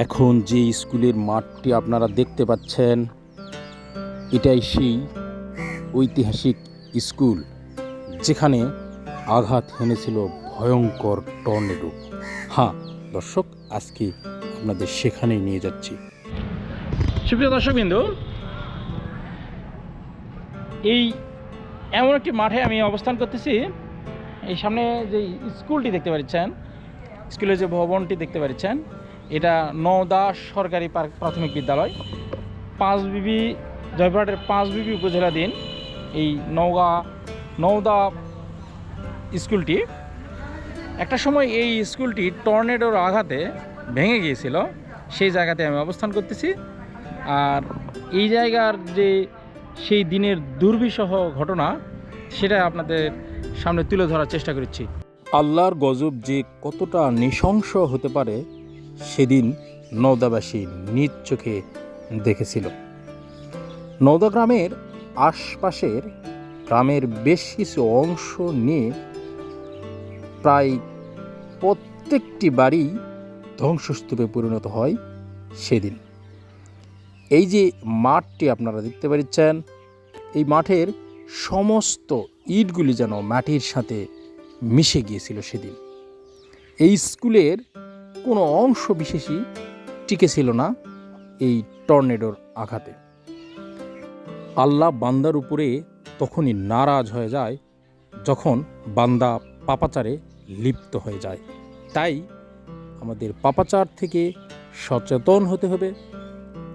এখন যে স্কুলের মাঠটি আপনারা দেখতে পাচ্ছেন, এটাই সেই ঐতিহাসিক স্কুল, যেখানে আঘাত হেনেছিল ভয়ঙ্কর টর্নেডো। হ্যাঁ দর্শক, আজকে আপনাদের সেখানেই নিয়ে যাচ্ছি। সুপ্রিয় দর্শক বিন্দু, এই এমন একটি মাঠে আমি অবস্থান করতেছি। এই সামনে যে স্কুলটি দেখতে পাচ্ছেন, স্কুলের যে ভবনটি দেখতে পাচ্ছেন এটা নওদা সরকারি পার- প্রাথমিক বিদ্যালয়। পাঁচ বিবি, জয়পুরহাটের পাঁচ বিবি উপজেলাধীন এই নওগাঁ, নওদা স্কুলটি। একটা সময় এই স্কুলটি টর্নেডোর আঘাতে ভেঙে গিয়েছিল, সেই জায়গাতে আমি অবস্থান করতেছি। আর এই জায়গার যে সেই দিনের দুর্বিষহ ঘটনা, সেটা আপনাদের সামনে তুলে ধরার চেষ্টা করছি। আল্লাহর গজব যে কতটা নৃশংস হতে পারে সেদিন নওদাবাসী নিজ চোখে দেখেছিল। নওদা গ্রামের আশপাশের গ্রামের বেশ কিছু অংশ নিয়ে প্রায় প্রত্যেকটি বাড়ি ধ্বংসস্তূপে পরিণত হয় সেদিন। এই যে মাঠটি আপনারা দেখতে পাচ্ছেন, এই মাঠের সমস্ত ইটগুলি যেন মাটির সাথে মিশে গিয়েছিল সেদিন। এই স্কুলের কোনো অংশ বিশেষই টিকে ছিল না এই টর্নেডোর আঘাতে। আল্লাহ বান্দার উপরে তখনই নারাজ হয়ে যায় যখন বান্দা পাপাচারে লিপ্ত হয়ে যায়। তাই আমাদের পাপাচার থেকে সচেতন হতে হবে,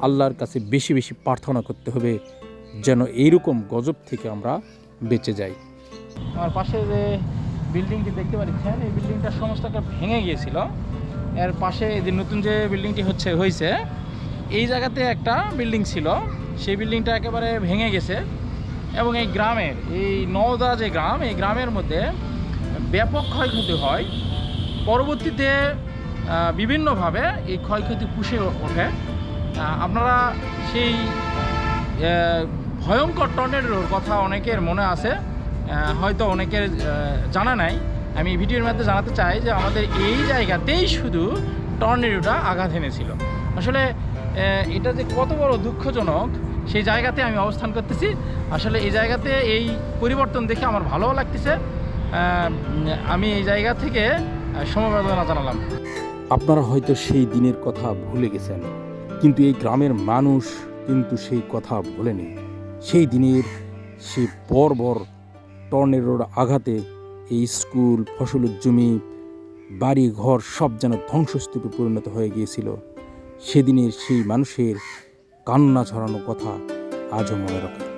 আল্লাহর কাছে বেশি বেশি প্রার্থনা করতে হবে যেন এইরকম গজব থেকে আমরা বেঁচে যাই। আমার পাশে যে বিল্ডিংটি দেখতে পাচ্ছেন, এই বিল্ডিংটার সমস্তটা ভেঙে গিয়েছিল। এর পাশে যে নতুন যে বিল্ডিংটি হচ্ছে হয়েছে এই জায়গাতে একটা বিল্ডিং ছিল। সেই বিল্ডিংটা একেবারে ভেঙে গেছে। এবং এই গ্রামের, এই নওদা যে গ্রাম, এই গ্রামের মধ্যে ব্যাপক ক্ষয়ক্ষতি হয়। পরবর্তীতে বিভিন্নভাবে এই ক্ষয়ক্ষতি পুষে ওঠে। আপনারা সেই ভয়ঙ্কর টর্নেডোর কথা অনেকের মনে আছে। হয়তো অনেকের জানা নাই। আমি ভিডিওর মধ্যে জানাতে চাই যে আমাদের এই জায়গাতেই শুধু টর্নেডোটা আঘাত এনেছিল। আসলে এটা যে কত বড় দুঃখজনক, সেই জায়গাতে আমি অবস্থান করতেছি। আসলে এই জায়গাতে এই পরিবর্তন দেখে আমার ভালোও লাগতেছে। আমি এই জায়গা থেকে সমবেদনা জানালাম। আপনারা হয়তো সেই দিনের কথা ভুলে গেছেন, কিন্তু এই গ্রামের মানুষ কিন্তু সেই কথা ভোলেনি। সেই দিনের সেই বর্বর টর্নেডোর আঘাতে এই স্কুল ফসলের জমি, বাড়ি, ঘর সব যেন ধ্বংসস্তূপে পরিণত হয়ে গিয়েছিল। সেদিনের সেই মানুষের কান্না ছড়ানো কথা আজও মনে রাখে